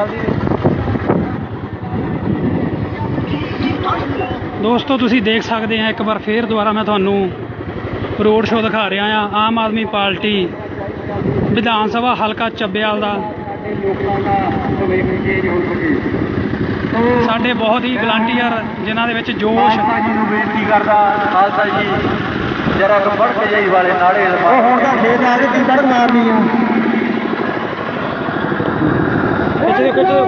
ਚੱਲਦੀ ਦੋਸਤੋ ਤੁਸੀਂ ਦੇਖ ਸਕਦੇ ਆ ਇੱਕ ਵਾਰ ਫੇਰ ਦੁਬਾਰਾ ਮੈਂ ਤੁਹਾਨੂੰ ਰੋਡ ਸ਼ੋਅ ਦਿਖਾ ਰਿਹਾ ਆ। ਆਮ ਆਦਮੀ ਪਾਰਟੀ ਵਿਧਾਨ ਸਭਾ ਹਲਕਾ ਚੱਬੇਵਾਲ ਦਾ। ਸਾਡੇ ਬਹੁਤ ਹੀ ਵਲੰਟੀਅਰ ਜਿਨ੍ਹਾਂ ਦੇ ਵਿੱਚ ਜੋਸ਼। ਨੂੰ ਬੇਨਤੀ ਕਰਦਾ ਖਾਲਸਾ ਜੀ ਜਰਾ ਕੁ ਫੜ ਕੇ ਜਾਈ ਵਾਲੇ ਨਾਲੇ ਉਹ ਹੁਣ ਤਾਂ ਖੇਤ ਆ ਕੇ ਸੜਕ ਮਾਰਨੀ ਆ। ਖਿੱਚ ਦਿਓ,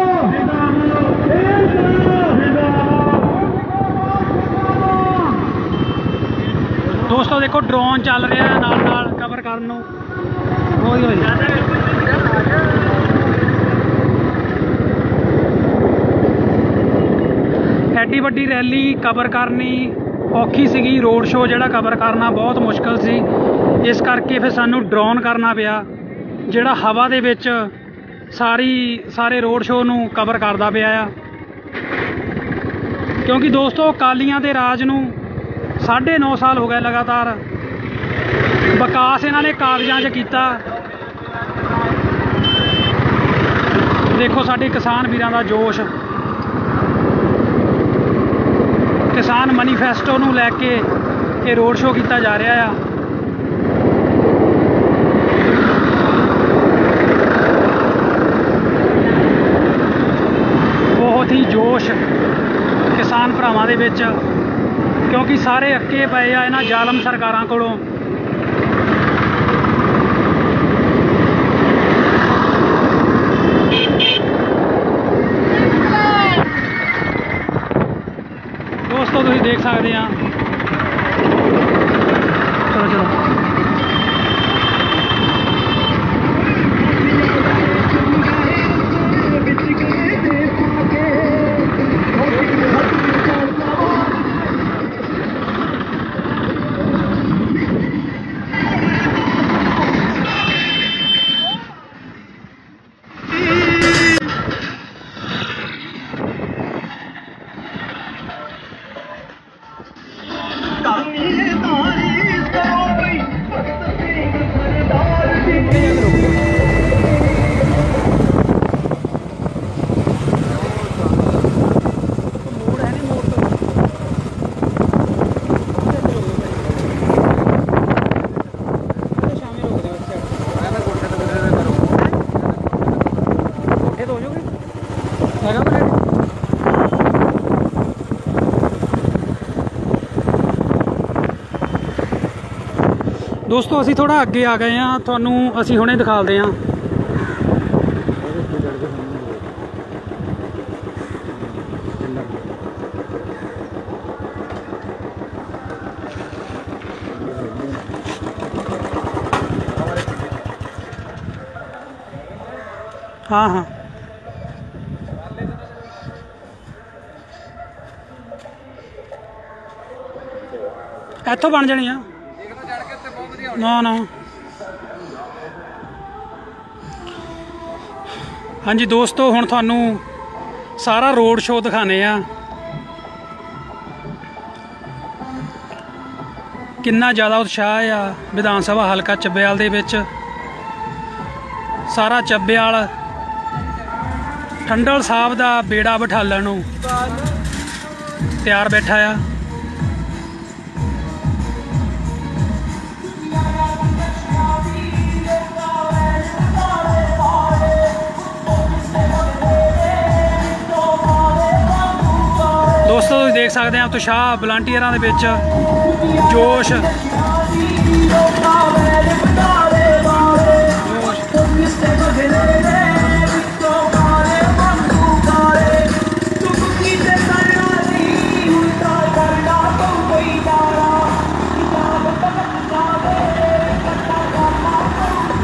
ਦੋਸਤੋ ਦੇਖੋ ਡਰੋਨ ਚੱਲ ਰਿਹਾ ਨਾਲ ਨਾਲ ਕਵਰ ਕਰਨ ਨੂੰ। ਹੋਈ ਹੋਈ। ਐਡੀ ਵੱਡੀ ਰੈਲੀ ਕਵਰ ਕਰਨੀ ਔਖੀ ਸੀਗੀ। ਰੋਡ ਸ਼ੋਅ ਜਿਹੜਾ ਕਵਰ ਕਰਨਾ ਬਹੁਤ ਮੁਸ਼ਕਲ ਸੀ। ਇਸ ਕਰਕੇ ਫਿਰ ਸਾਨੂੰ ਡਰੋਨ ਕਰਨਾ ਪਿਆ ਜਿਹੜਾ ਹਵਾ ਦੇ ਵਿੱਚ ਸਾਰੀ ਸਾਰੇ ਰੋਡ ਸ਼ੋਅ ਨੂੰ ਕਵਰ ਕਰਦਾ ਪਿਆ ਆ। ਕਿਉਂਕਿ ਦੋਸਤੋ ਕਾਲੀਆਂ ਦੇ ਰਾਜ ਨੂੰ 9.5 ਸਾਲ ਹੋ ਗਏ ਲਗਾਤਾਰ ਵਿਕਾਸ ਇਹਨਾਂ ਨੇ ਕਾਗਜ਼ਾਂ 'ਚ ਕੀਤਾ। ਦੇਖੋ ਸਾਡੇ ਕਿਸਾਨ ਵੀਰਾਂ ਦਾ ਜੋਸ਼। ਕਿਸਾਨ ਮੈਨੀਫੈਸਟੋ ਨੂੰ ਲੈ ਕੇ ਇਹ ਰੋਡ ਸ਼ੋਅ ਕੀਤਾ ਜਾ ਰਿਹਾ ਆ। ਬਹੁਤ ਹੀ ਜੋਸ਼ ਕਿਸਾਨ ਭਰਾਵਾਂ ਦੇ ਵਿੱਚ, ਕਿਉਂਕਿ ਸਾਰੇ ਅੱਕੇ ਪਏ ਆ ਇਹਨਾਂ ਜ਼ਾਲਮ ਸਰਕਾਰਾਂ ਕੋਲੋਂ। ਦੋਸਤੋ, ਤੁਸੀਂ ਦੇਖ ਸਕਦੇ ਆ ਦੋਸਤੋ, ਅਸੀਂ ਥੋੜਾ ਅੱਗੇ ਆ ਗਏ ਆ ਤੁਹਾਨੂੰ ਅਸੀਂ ਹੁਣੇ ਦਿਖਾਲਦੇ ਆ ਹਾਂ ਹਾਂ। ਇੱਥੋਂ ਬਣ ਜਾਣੀ ਆ। ਨਾ ਨਾ। ਹਾਂਜੀ ਦੋਸਤੋ, ਹੁਣ ਤੁਹਾਨੂੰ ਸਾਰਾ ਰੋਡ ਸ਼ੋਅ ਦਿਖਾਣੇ ਆ ਕਿੰਨਾ ਜ਼ਿਆਦਾ ਉਤਸ਼ਾਹ ਆ ਵਿਧਾਨ ਸਭਾ ਹਲਕਾ ਚੱਬੇਵਾਲ ਦੇ ਵਿੱਚ। ਸਾਰਾ ਚੱਬੇਵਾਲ ਠੰਡਲ ਸਾਹਿਬ ਦਾ ਬੇੜਾ ਬਿਠਾਲਣ ਨੂੰ ਤਿਆਰ ਬੈਠਾ ਆ। ਦੋਸਤੋ, ਤੁਸੀਂ ਦੇਖ ਸਕਦੇ ਆ ਉਤਸ਼ਾਹ ਵਲੰਟੀਅਰਾਂ ਦੇ ਵਿੱਚ ਜੋਸ਼।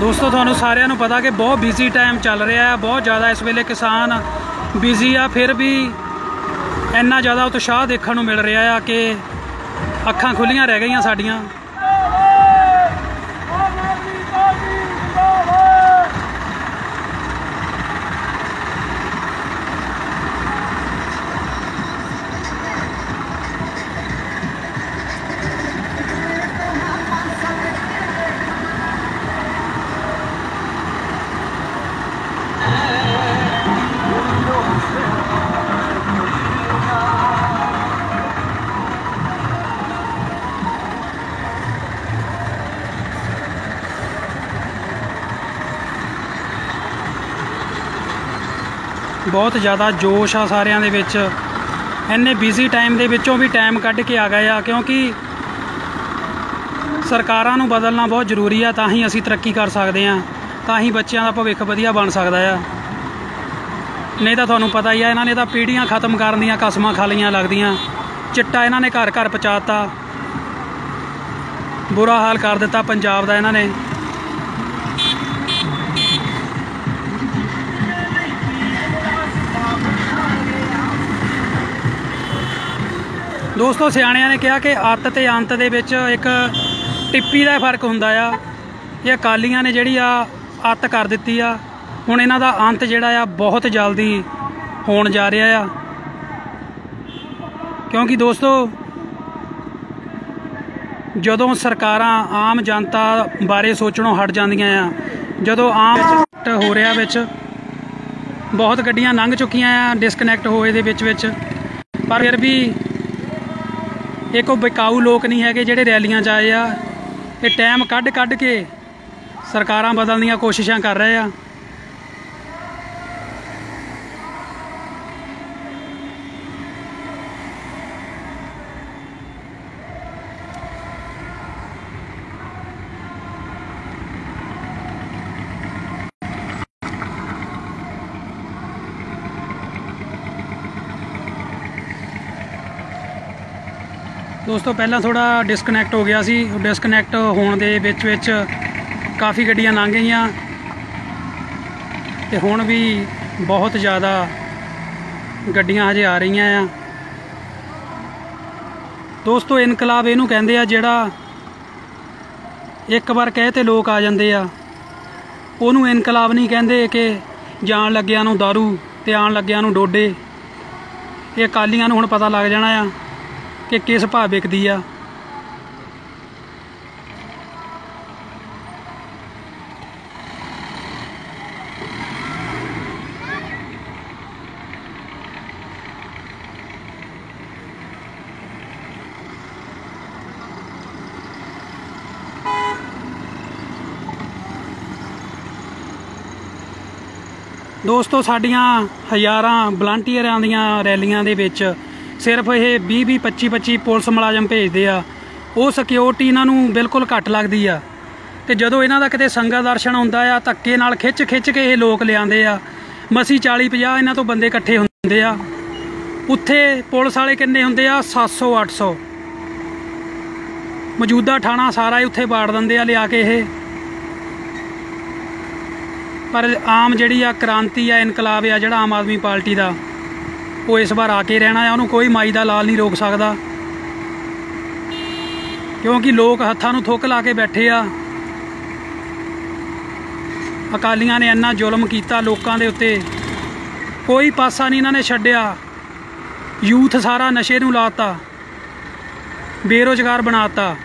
ਦੋਸਤੋ, ਤੁਹਾਨੂੰ ਸਾਰਿਆਂ ਨੂੰ ਪਤਾ ਕਿ ਬਹੁਤ ਬਿਜ਼ੀ ਟਾਈਮ ਚੱਲ ਰਿਹਾ ਹੈ, ਬਹੁਤ ਜ਼ਿਆਦਾ ਇਸ ਵੇਲੇ ਕਿਸਾਨ ਬਿਜ਼ੀ ਆ, ਫਿਰ ਵੀ ਇੰਨਾ ਜ਼ਿਆਦਾ ਉਤਸ਼ਾਹ ਦੇਖਣ ਨੂੰ ਮਿਲ ਰਿਹਾ ਆ ਕਿ ਅੱਖਾਂ ਖੁੱਲੀਆਂ ਰਹਿ ਗਈਆਂ ਸਾਡੀਆਂ। ਬਹੁਤ ਜ਼ਿਆਦਾ ਜੋਸ਼ ਆ ਸਾਰਿਆਂ ਦੇ ਵਿੱਚ। ਇੰਨੇ ਬਿਜ਼ੀ ਟਾਈਮ ਦੇ ਵਿੱਚੋਂ ਵੀ ਟਾਈਮ ਕੱਢ ਕੇ ਆ ਗਏ ਆ, ਕਿਉਂਕਿ ਸਰਕਾਰਾਂ ਨੂੰ ਬਦਲਣਾ ਬਹੁਤ ਜ਼ਰੂਰੀ ਆ, ਤਾਂ ਹੀ ਅਸੀਂ ਤਰੱਕੀ ਕਰ ਸਕਦੇ ਆ, ਤਾਂ ਹੀ ਬੱਚਿਆਂ ਦਾ ਭਵਿੱਖ ਵਧੀਆ ਬਣ ਸਕਦਾ ਆ। ਨਹੀਂ ਤਾਂ ਤੁਹਾਨੂੰ ਪਤਾ ਹੀ ਆ, ਇਹਨਾਂ ਨੇ ਤਾਂ ਪੀੜ੍ਹੀਆਂ ਖਤਮ ਕਰਨ ਦੀਆਂ ਕਸਮਾਂ ਖਾਲੀਆਂ ਲੱਗਦੀਆਂ। ਚਿੱਟਾ ਇਹਨਾਂ ਨੇ ਘਰ ਘਰ ਪਹੁੰਚਾਤਾ ਬੁਰਾ ਹਾਲ ਕਰ ਦਿੱਤਾ ਪੰਜਾਬ ਦਾ ਇਹਨਾਂ ਨੇ। ਦੋਸਤੋ, ਸਿਆਣਿਆਂ ਨੇ ਕਿਹਾ ਕਿ ਅੱਤ ਤੇ ਅੰਤ ਦੇ ਵਿੱਚ ਇੱਕ ਟਿੱਪੀ ਦਾ ਫ਼ਰਕ ਹੁੰਦਾ ਆ। ਇਹ ਅਕਾਲੀਆਂ ਨੇ ਜਿਹੜੀ ਆ ਅੱਤ ਕਰ ਦਿੱਤੀ ਆ। ਹੁਣ ਇਹਨਾਂ ਦਾ ਅੰਤ ਜਿਹੜਾ ਆ, ਬਹੁਤ ਜਲਦੀ ਹੋਣ ਜਾ ਰਿਹਾ ਆ। ਕਿਉਂਕਿ ਦੋਸਤੋ, ਜਦੋਂ ਸਰਕਾਰਾਂ ਆਮ ਜਨਤਾ ਬਾਰੇ ਸੋਚਣੋਂ ਹਟ ਜਾਂਦੀਆਂ ਆ, ਜਦੋਂ ਆਮ ਹੋ ਰਿਹਾ ਵਿੱਚ, ਬਹੁਤ ਗੱਡੀਆਂ ਲੰਘ ਚੁੱਕੀਆਂ ਆ ਡਿਸਕਨੈਕਟ ਹੋਏ ਦੇ ਵਿੱਚ ਵਿੱਚ। ਪਰ ਫਿਰ ਵੀ ਇਹ ਕੋਈ ਵਿਕਾਊ ਲੋਕ ਨਹੀਂ ਹੈਗੇ ਜਿਹੜੇ ਰੈਲੀਆਂ 'ਚ ਆਏ ਆ। ਇਹ ਟਾਈਮ ਕੱਢ ਕੱਢ ਕੇ ਸਰਕਾਰਾਂ ਬਦਲਣ ਦੀਆਂ ਕੋਸ਼ਿਸ਼ਾਂ ਕਰ ਰਹੇ ਆ। ਦੋਸਤੋ, ਪਹਿਲਾਂ ਥੋੜਾ ਡਿਸਕਨੈਕਟ ਹੋ ਗਿਆ ਸੀ। ਡਿਸਕਨੈਕਟ ਹੋਣ ਦੇ ਵਿੱਚ ਵਿੱਚ ਕਾਫੀ ਗੱਡੀਆਂ ਲੰਘ ਗਈਆਂ। ਤੇ ਹੁਣ ਵੀ ਬਹੁਤ ਜ਼ਿਆਦਾ ਗੱਡੀਆਂ ਹਜੇ ਆ ਰਹੀਆਂ ਆ। ਦੋਸਤੋ, ਇਨਕਲਾਬ ਇਹਨੂੰ ਕਹਿੰਦੇ ਆ ਜਿਹੜਾ ਇੱਕ ਵਾਰ ਕਹੇ ਤੇ ਲੋਕ ਆ ਜਾਂਦੇ ਆ। ਉਹਨੂੰ ਇਨਕਲਾਬ ਨਹੀਂ ਕਹਿੰਦੇ ਕਿ ਜਾਣ ਲੱਗਿਆਂ ਨੂੰ दारू ਤੇ ਆਣ ਲੱਗਿਆਂ ਨੂੰ ਡੋਡੇ। ਇਹ ਅਕਾਲੀਆਂ ਨੂੰ ਹੁਣ ਪਤਾ ਲੱਗ ਜਾਣਾ ਆ। ਕਿ ਕਿਸ ਭਾਅ ਵਿਕਦੀ ਆ? ਦੋਸਤੋ ਸਾਡੀਆਂ ਹਜ਼ਾਰਾਂ ਵਲੰਟੀਅਰਾਂ ਦੀਆਂ ਰੈਲੀਆਂ ਦੇ ਵਿੱਚ ਸਿਰਫ ਇਹ 20 20 25 25 ਪੁਲਿਸ ਮੁਲਾਜ਼ਮ ਭੇਜਦੇ ਆ। ਉਹ ਸਿਕਿਉਰਿਟੀ ਇਹਨਾਂ ਨੂੰ ਬਿਲਕੁਲ ਘੱਟ ਲੱਗਦੀ ਆ। ਤੇ ਜਦੋਂ ਇਹਨਾਂ ਦਾ ਕਿਤੇ ਸੰਗਤ ਦਰਸ਼ਨ ਹੁੰਦਾ ਆ, ਧੱਕੇ ਨਾਲ ਖਿੱਚ ਖਿੱਚ ਕੇ ਇਹ ਲੋਕ ਲਿਆਂਦੇ ਆ। ਮਸੀ 40 50 ਇਹਨਾਂ ਤੋਂ ਬੰਦੇ ਇਕੱਠੇ ਹੁੰਦੇ ਆ। ਉੱਥੇ ਪੁਲਿਸ ਵਾਲੇ ਕਿੰਨੇ ਹੁੰਦੇ ਆ? 700 800 ਮੌਜੂਦਾ ਥਾਣਾ ਸਾਰਾ ਹੀ ਉੱਥੇ ਬਾੜ ਦਿੰਦੇ ਆ ਲਿਆ ਕੇ ਇਹ। ਪਰ ਆਮ ਜਿਹੜੀ ਆ ਕ੍ਰਾਂਤੀ ਆ, ਇਨਕਲਾਬ ਆ, ਜਿਹੜਾ ਆਮ ਆਦਮੀ ਪਾਰਟੀ ਦਾ। ਉਹ ਇਸ ਵਾਰ ਆ ਕੇ ਰਹਿਣਾ ਆ, ਉਹਨੂੰ ਕੋਈ ਮਾਈ ਦਾ ਲਾਲ ਨਹੀਂ ਰੋਕ ਸਕਦਾ। ਕਿਉਂਕਿ ਲੋਕ ਹੱਥਾਂ ਨੂੰ ਥੁੱਕ ਲਾ ਕੇ ਬੈਠੇ ਆ। ਅਕਾਲੀਆਂ ਨੇ ਇੰਨਾ ਜ਼ੁਲਮ ਕੀਤਾ ਲੋਕਾਂ ਦੇ ਉੱਤੇ। ਕੋਈ ਪਾਸਾ ਨਹੀਂ ਇਹਨਾਂ ਨੇ ਛੱਡਿਆ। ਯੂਥ ਸਾਰਾ ਨਸ਼ੇ ਨੂੰ ਲਾਤਾ। ਬੇਰੋਜ਼ਗਾਰ ਬਣਾਤਾ।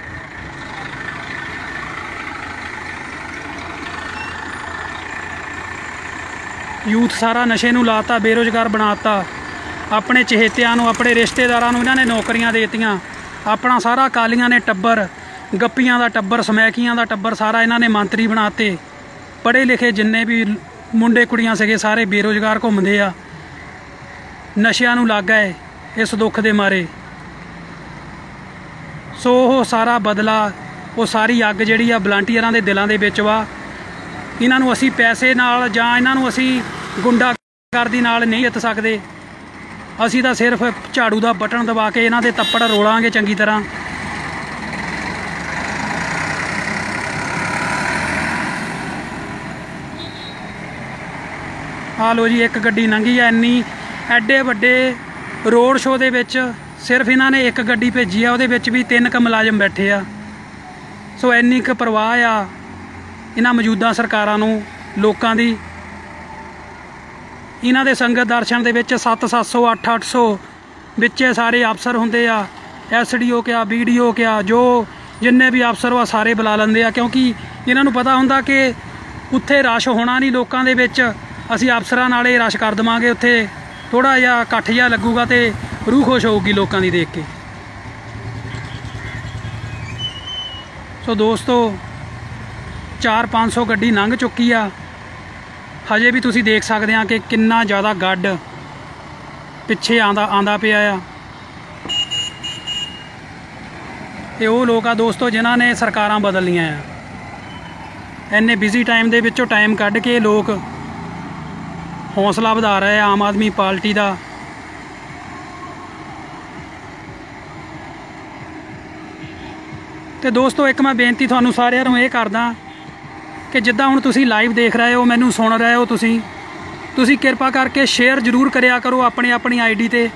ਯੂਥ ਸਾਰਾ ਨਸ਼ੇ ਨੂੰ ਲਾਤਾ, ਬੇਰੋਜ਼ਗਾਰ ਬਣਾਤਾ। ਆਪਣੇ ਚਹੇਤਿਆਂ ਨੂੰ, ਆਪਣੇ ਰਿਸ਼ਤੇਦਾਰਾਂ ਨੂੰ ਇਹਨਾਂ ਨੇ ਨੌਕਰੀਆਂ ਦੇਤੀਆਂ। ਆਪਣਾ ਸਾਰਾ ਕਾਲੀਆਂ ਨੇ ਟੱਬਰ, ਗੱਪੀਆਂ ਦਾ ਟੱਬਰ, ਸਮੈਕੀਆਂ ਦਾ ਟੱਬਰ ਸਾਰਾ ਇਹਨਾਂ ਨੇ ਮੰਤਰੀ ਬਣਾਤੇ ਪੜ੍ਹੇ ਲਿਖੇ ਜਿੰਨੇ ਵੀ ਮੁੰਡੇ ਕੁੜੀਆਂ ਸੀਗੇ, ਸਾਰੇ ਬੇਰੋਜ਼ਗਾਰ ਘੁੰਮਦੇ ਆ। ਨਸ਼ਿਆਂ ਨੂੰ ਲੱਗ ਗਏ, ਇਸ ਦੁੱਖ ਦੇ ਮਾਰੇ। ਸੋ ਉਹ ਸਾਰਾ ਬਦਲਾ, ਉਹ ਸਾਰੀ ਅੱਗ ਜਿਹੜੀ ਆ ਵਲੰਟੀਅਰਾਂ ਦੇ ਦਿਲਾਂ ਦੇ ਵਿੱਚ ਵਾ। ਇਹਨਾਂ ਨੂੰ ਅਸੀਂ ਪੈਸੇ ਨਾਲ ਜਾਂ ਇਹਨਾਂ ਨੂੰ ਅਸੀਂ ਗੁੰਡਾਗਰਦੀ ਨਾਲ ਨਹੀਂ ਜਿੱਤ ਸਕਦੇ। ਅਸੀਂ ਤਾਂ ਸਿਰਫ ਝਾੜੂ ਦਾ ਬਟਨ ਦਬਾ ਕੇ ਇਹਨਾਂ ਦੇ ਤੱਪੜ ਰੋਲਾਂਗੇ ਚੰਗੀ ਤਰ੍ਹਾਂ। ਆ ਲੋ ਜੀ, ਇੱਕ ਗੱਡੀ ਲੰਘੀ ਆ ਇੰਨੀ। ਐਡੇ ਵੱਡੇ ਰੋਡ ਸ਼ੋਅ ਦੇ ਵਿੱਚ ਸਿਰਫ ਇਹਨਾਂ ਨੇ ਇੱਕ ਗੱਡੀ ਭੇਜੀ ਆ, ਉਹਦੇ ਵਿੱਚ ਵੀ ਤਿੰਨ ਕ ਮੁਲਾਜ਼ਮ ਬੈਠੇ ਆ। ਸੋ ਇੰਨੀ ਕ ਪਰਵਾਹ ਆ ਇਹਨਾਂ ਮੌਜੂਦਾ ਸਰਕਾਰਾਂ ਨੂੰ, ਲੋਕਾਂ ਦੀ। ਇਹਨਾਂ ਦੇ ਸੰਗਤ ਦਰਸ਼ਨ ਦੇ ਵਿੱਚ 7 700 8 800 ਵਿੱਚੇ ਸਾਰੇ ਅਫਸਰ ਹੁੰਦੇ ਆ ਐਸਡੀਓ ਕਿਆ ਵੀਡੀਓ ਕਿਆ, ਜੋ ਜਿੰਨੇ ਵੀ ਅਫਸਰ ਉਹ ਸਾਰੇ ਬੁਲਾ ਲੈਂਦੇ ਆ, ਕਿਉਂਕਿ ਇਹਨਾਂ ਨੂੰ ਪਤਾ ਹੁੰਦਾ ਕਿ ਉੱਥੇ ਰਸ਼ ਹੋਣਾ ਨਹੀਂ ਲੋਕਾਂ ਦੇ ਵਿੱਚ, ਅਸੀਂ ਅਫਸਰਾਂ ਨਾਲੇ ਰਸ਼ ਕਰ ਦਵਾਂਗੇ ਉੱਥੇ ਥੋੜਾ ਜਿਹਾ ਇਕੱਠ ਜਿਹਾ ਲੱਗੂਗਾ ਤੇ ਰੂਹ ਖੁਸ਼ ਹੋਊਗੀ ਲੋਕਾਂ ਦੀ ਦੇਖ ਕੇ। ਸੋ ਦੋਸਤੋ 4-500 ਗੱਡੀ ਲੰਘ ਚੁੱਕੀ ਆ ਹਜੇ ਵੀ ਤੁਸੀਂ ਦੇਖ ਸਕਦੇ ਆ ਕਿ ਕਿੰਨਾ ਜ਼ਿਆਦਾ ਗੱਡ ਪਿੱਛੇ ਆਂਦਾ ਆਂਦਾ ਪਿਆ ਆ। ਇਹ ਉਹ ਲੋਕ ਆ ਦੋਸਤੋ, ਜਿਨ੍ਹਾਂ ਨੇ ਸਰਕਾਰਾਂ ਬਦਲ ਲਈਆਂ ਆ। ਇੰਨੇ ਬਿਜ਼ੀ ਟਾਈਮ ਦੇ ਵਿੱਚੋਂ ਟਾਈਮ ਕੱਢ ਕੇ ਲੋਕ ਹੌਸਲਾ ਵਧਾ ਰਹੇ ਆ ਆਮ ਆਦਮੀ ਪਾਰਟੀ ਦਾ। ਤੇ ਦੋਸਤੋ, ਇੱਕ ਮੈਂ ਬੇਨਤੀ ਤੁਹਾਨੂੰ ਸਾਰਿਆਂ ਨੂੰ ਇਹ ਕਰਦਾ ਕਿ ਜਿੱਦਾਂ ਹੁਣ ਤੁਸੀਂ ਲਾਈਵ ਦੇਖ ਰਹੇ ਹੋ, ਮੈਨੂੰ ਸੁਣ ਰਹੇ ਹੋ ਤੁਸੀਂ ਤੁਸੀਂ ਕਿਰਪਾ ਕਰਕੇ ਸ਼ੇਅਰ ਜ਼ਰੂਰ ਕਰਿਆ ਕਰੋ ਆਪਣੀ ਆਪਣੀ ਆਈਡੀ ਤੇ।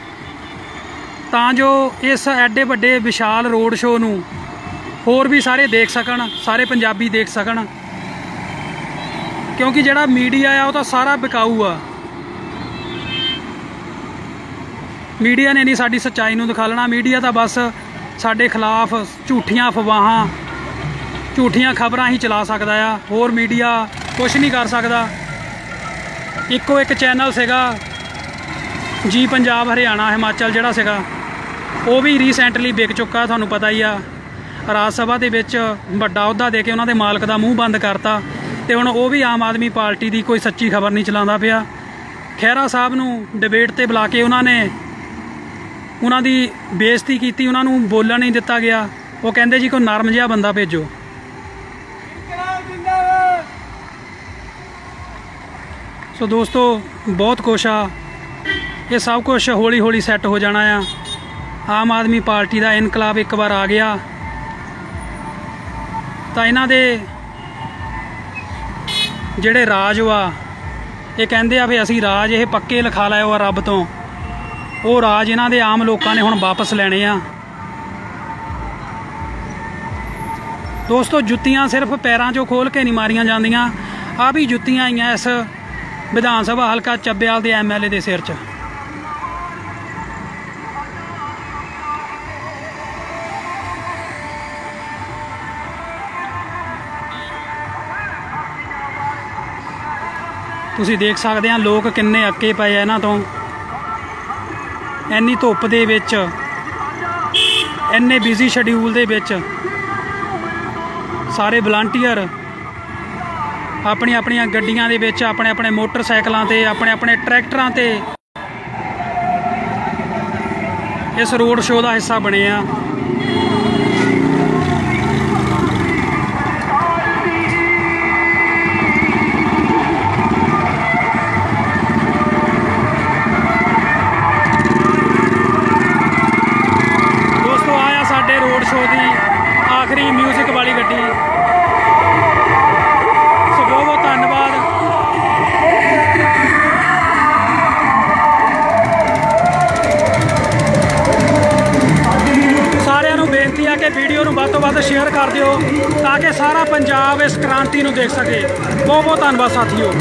ਤਾਂ ਜੋ ਇਸ ਐਡੇ ਵੱਡੇ ਵਿਸ਼ਾਲ ਰੋਡ ਸ਼ੋਅ ਨੂੰ ਹੋਰ ਵੀ ਸਾਰੇ ਦੇਖ ਸਕਣ, ਸਾਰੇ ਪੰਜਾਬੀ ਦੇਖ ਸਕਣ। ਕਿਉਂਕਿ ਜਿਹੜਾ ਮੀਡੀਆ ਆ, ਉਹ ਤਾਂ ਸਾਰਾ ਵਿਕਾਊ ਆ। ਮੀਡੀਆ ਨੇ ਨਹੀਂ ਸਾਡੀ ਸੱਚਾਈ ਨੂੰ ਦਿਖਾਲਣਾ ਮੀਡੀਆ ਤਾਂ ਬਸ ਸਾਡੇ ਖਿਲਾਫ ਝੂਠੀਆਂ ਅਫਵਾਹਾਂ ਝੂਠੀਆਂ ਖਬਰਾਂ ਹੀ ਚਲਾ ਸਕਦਾ ਆ, ਹੋਰ ਮੀਡੀਆ ਕੁਝ ਨਹੀਂ ਕਰ ਸਕਦਾ। ਇੱਕੋ ਇੱਕ ਚੈਨਲ ਸੀਗਾ, ਜੀ ਪੰਜਾਬ, ਹਰਿਆਣਾ, ਹਿਮਾਚਲ ਜਿਹੜਾ ਸੀਗਾ, ਉਹ ਵੀ ਰੀਸੈਂਟਲੀ ਵਿਕ ਚੁੱਕਾ, ਤੁਹਾਨੂੰ ਪਤਾ ਹੀ ਆ। ਰਾਜ ਸਭਾ ਦੇ ਵਿੱਚ ਵੱਡਾ ਅਹੁਦਾ ਦੇ ਕੇ ਉਹਨਾਂ ਦੇ ਮਾਲਕ ਦਾ ਮੂੰਹ ਬੰਦ ਕਰਤਾ ਤੇ ਹੁਣ ਉਹ ਵੀ ਆਮ ਆਦਮੀ ਪਾਰਟੀ ਦੀ ਕੋਈ ਸੱਚੀ ਖਬਰ ਨਹੀਂ ਚਲਾਉਂਦਾ ਪਿਆ। ਖਹਿਰਾ ਸਾਹਿਬ ਨੂੰ ਡਿਬੇਟ ਤੇ ਬੁਲਾ ਕੇ ਉਹਨਾਂ ਨੇ ਉਹਨਾਂ ਦੀ ਬੇਇੱਜ਼ਤੀ ਕੀਤੀ, ਉਹਨਾਂ ਨੂੰ ਬੋਲਣ ਨਹੀਂ ਦਿੱਤਾ ਗਿਆ। ਉਹ ਕਹਿੰਦੇ ਜੀ, ਕੋਈ ਨਰਮ ਜਿਹਾ ਬੰਦਾ ਭੇਜੋ। ਸੋ ਦੋਸਤੋ, ਬਹੁਤ ਕੁਛ ਆ। ਇਹ ਸਭ ਕੁਝ ਹੌਲੀ ਹੌਲੀ ਸੈੱਟ ਹੋ ਜਾਣਾ ਆ। ਆਮ ਆਦਮੀ ਪਾਰਟੀ ਦਾ ਇਨਕਲਾਬ ਇੱਕ ਵਾਰ ਆ ਗਿਆ। ਤਾਂ ਇਹਨਾਂ ਦੇ ਜਿਹੜੇ ਰਾਜ ਵਾ, ਇਹ ਕਹਿੰਦੇ ਆ ਵੀ ਅਸੀਂ ਰਾਜ ਇਹ ਪੱਕੇ ਲਿਖਾ ਲਏ ਵਾ ਰੱਬ ਤੋਂ। ਉਹ ਰਾਜ ਇਹਨਾਂ ਦੇ ਆਮ ਲੋਕਾਂ ਨੇ ਹੁਣ ਵਾਪਸ ਲੈਣੇ ਆ। ਦੋਸਤੋ, ਜੁੱਤੀਆਂ ਸਿਰਫ ਪੈਰਾਂ 'ਚੋਂ ਖੋਲ ਕੇ ਨਹੀਂ ਮਾਰੀਆਂ ਜਾਂਦੀਆਂ। ਆ ਵੀ ਜੁੱਤੀਆਂ ਆਈਆਂ ਇਸ ਵਿਧਾਨ ਸਭਾ ਹਲਕਾ ਚੱਬਿਆਲ ਦੇ ਐਮਐਲਏ ਦੇ ਸਿਰ 'ਚ। ਤੁਸੀਂ ਦੇਖ ਸਕਦੇ ਆ ਲੋਕ ਕਿੰਨੇ ਅੱਕੇ ਪਏ ਆ ਇਹਨਾਂ ਤੋਂ। ਇੰਨੀ ਧੁੱਪ ਦੇ ਵਿੱਚ, ਇੰਨੇ ਬਿਜ਼ੀ ਸ਼ਡਿਊਲ ਦੇ ਵਿੱਚ ਸਾਰੇ ਵਲੰਟੀਅਰ ਆਪਣੀ ਆਪਣੀਆਂ ਗੱਡੀਆਂ ਦੇ ਵਿੱਚ, ਆਪਣੇ ਆਪਣੇ ਮੋਟਰਸਾਈਕਲਾਂ ਤੇ, ਆਪਣੇ ਆਪਣੇ ਟਰੈਕਟਰਾਂ ਤੇ ਇਸ ਰੋਡ ਸ਼ੋਅ ਦਾ ਹਿੱਸਾ ਬਣੇ ਆ। ਤੋਂ ਸ਼ੇਅਰ ਕਰ ਦਿਓ ਤਾਂ ਕਿ ਸਾਰਾ ਪੰਜਾਬ ਇਸ ਕ੍ਰਾਂਤੀ ਨੂੰ ਦੇਖ ਸਕੇ। ਬਹੁਤ ਬਹੁਤ ਧੰਨਵਾਦ ਸਾਥੀਓ।